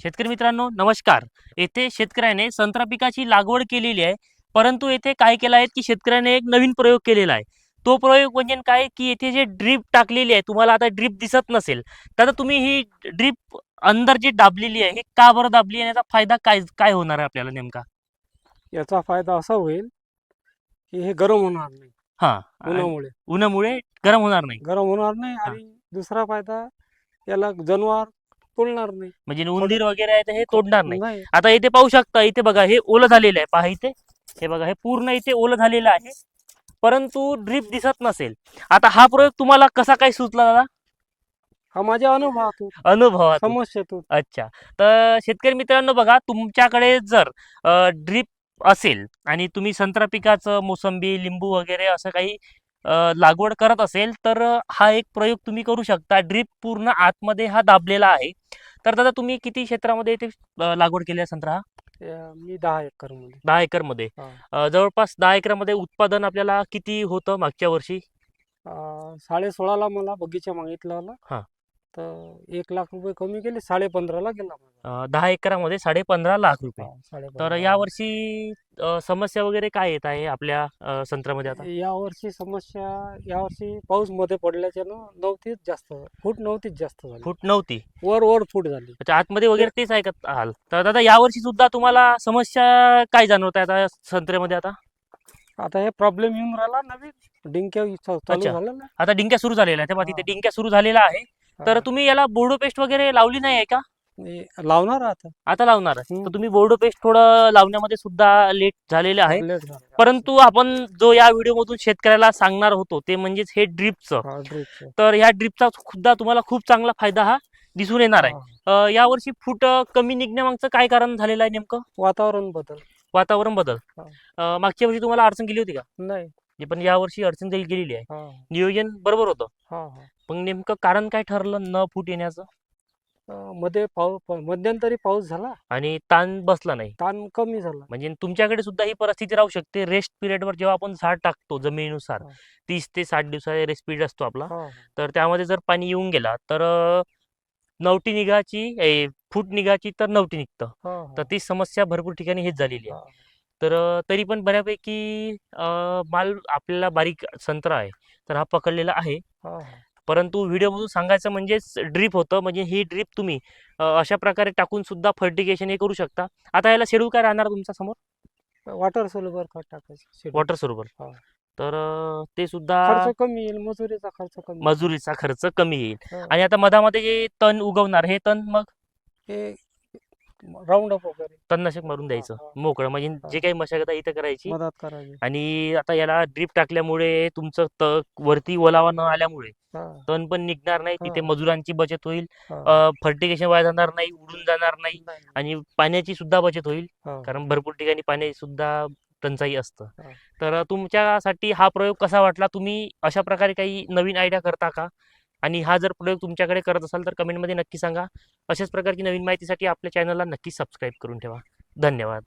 शेतकरी मित्रांनो नमस्कार. येथे शेतकऱ्याने संत्रा पिकाची लागवड केलेली आहे परंतु येथे काय केलं आहे की शेतकऱ्याने एक नवीन प्रयोग केलेला आहे. तो प्रयोग म्हणजे काय की येथे जे ड्रीप टाकलेली आहे तुम्हाला आता ड्रीप दिसत नसेल. तर तुम्ही ही ड्रीप अंदर जी दाबलेली आहे ही का बरं दाबली आहे याचा फायदा काय काय होणार आहे आपल्याला नेमका? याचा फायदा असा होईल की हे गरम होणार नाही. हा. उन्हामुळे. उन्हामुळे गरम होणार नाही. गरम होणार नाही आणि दुसरा फायदा याला जनावर तोडणार नाही. म्हणजे उंदीर वगैरे आहे तर हे तोडणार नाही. नाही. आता इथे पाहू शकता इथे बघा हे ओलं झालेलं आहे. पहा इथे. हे बघा हे पूर्ण इथे ओलं झालेलं आहे. परंतु ड्रीप दिसत नसेल. आता हा प्रयोग तुम्हाला कसा काय सुचला दादा? हा माझ्या अनुभवातून. अनुभवात समस्येतून. अच्छा. तर शेतकरी मित्रांनो बघा तुमच्याकडे जर ड्रीप असेल आणि तुम्ही संत्रा पिकाचं मोसंबी लिंबू वगैरे असं काही अ, लागवड करत असेल तर हा एक प्रयोग तुम्ही करू शकता. ड्रीप पूर्ण आतमध्ये हा दाबलेला आहे. तर दादा तुम्ही किती क्षेत्रामध्ये ते अ, लागवड केली आहे संत्रा हा? मी दहा एकरमध्ये. दहा एकरमध्ये. हा. अ, जवळपास दहा एकरमध्ये उत्पादन आपल्याला किती होतं मागच्या वर्षी? साडे सोळाला मला बगीचा मागितला हा. होता तर एक लाख रुपये कमी केले साडे पंधराला गेला माझा. अ, दहा एकरामध्ये साडे पंधरा लाख रुपये. हा, तर पंधरा. यावर्षी अ, समस्या वगैरे काय येत आहे आपल्या अ, संत्र्यामध्ये आता? या वर्षी समस्या या वर्षी पाऊसमध्ये पडल्याच्यानं नव्हतीच जास्त फूट नव्हतीच जास्त झाली. फूट नव्हती? वर वर फूट झाली. आतमध्ये वगैरे तेच ऐकत आहाल तर दादा यावर्षी सुद्धा तुम्हाला समस्या काय जाणवत आहे आता संत्र्यामध्ये आता? आता हे प्रॉब्लेम येऊन राहिला नवीन. डिंक्या चा- चालू अच्छा. झालेला आता डिंक्या सुरू झालेला आहे तेव्हा तिथे हा. डिंक्या सुरू झालेला आहे. तर. तुम्ही याला बोर्डो पेस्ट वगैरे लावली नाही आहे का लावणार आता आता लावणार आहे हम्म. तर तुम्ही बोर्डो पेस्ट थोडं लावण्यामध्ये सुद्धा लेट झालेले आहे. परंतु आपण जो या व्हिडिओमधून शेतकऱ्याला सांगणार होतो ते म्हणजेच हे ड्रिपचं हा. तर ह्या ड्रिपचा सुद्धा तुम्हाला खूप चांगला फायदा हा दिसून येणार आहे हा. अ, यावर्षी फूट अ, कमी निघण्यामागचं काय कारण झालेलं आहे नेमकं वातावरण बदल वातावरण बदल हा. अ, मागच्या वर्षी तुम्हाला अडचण गेली होती का नाही जे पण यावर्षी अडचण गेली गेलेली आहे. हा. नियोजन बरोबर होतं. हा हा. पण नेमकं कारण काय ठरलं न फूट येण्याचं? अं, मध्ये पाऊस मध्यंतरी पाऊस झाला. आणि ताण बसला नाही. ताण कमी झाला. म्हणजे तुमच्याकडे सुद्धा ही परिस्थिती राहू शकते. रेस्ट पिरियडवर जेव्हा आपण झाड टाकतो जमिनीनुसार हा. तीस ते साठ दिवसाचा रेस्ट पिरियड असतो आपला. हा तर त्यामध्ये जर पाणी येऊन गेला तर अ, नवटी निघाची ए, फूट निघाची तर नवटी निघतं. हा, हा, तर ती समस्या भरपूर ठिकाणी हेच झालेली आहे. हा. तर तरी पण बऱ्यापैकी माल आपल्याला बारीक संत्रा आहे तर हा पकडलेला आहे. परंतु व्हिडिओमधून सांगायचं म्हणजेच ड्रीप होतं म्हणजे ही ड्रीप तुम्ही अशा प्रकारे टाकून सुद्धा फर्टिगेशन हे करू शकता आता याला शेड्यूल काय राहणार तुमच्यासमोर वॉटर सोल्युबर खत टाकायचं. वॉटर हा. तर ते सुद्धा खर्च कमी येईल मजुरीचा खर्च कमी मजुरीचा खर्च कमी येईल. आणि आता मधामध्ये जे तण उगवणार हे तण मग हे राऊंड अप वगैरे तणनाशक मारून द्यायचं हा. मोकळं म्हणजे जे काही मशागत आहे इथं करायची मदत करायची आणि आता याला ड्रीप टाकल्यामुळे तुमचं त वरती ओलावा न आल्यामुळे हा, तण पण निघणार नाही तिथे हा. मजुरांची बचत होईल हा. फर्टिगेशन वाया जाणार नाही उडून जाणार नाही नाही. आणि पाण्याची सुद्धा बचत होईल हा. कारण भरपूर ठिकाणी पाणी सुद्धा टंचाई असतं हा. तर तुमच्यासाठी हा प्रयोग कसा वाटला तुम्ही अशा प्रकारे काही नवीन आयडिया करता का आणि हा जर प्रयोग तुमच्याकडे करत असाल तर कमेंटमध्ये नक्की सांगा. अशाच प्रकारची नवीन माहितीसाठी आपल्या चॅनलला नक्की सबस्क्राईब करून ठेवा. धन्यवाद.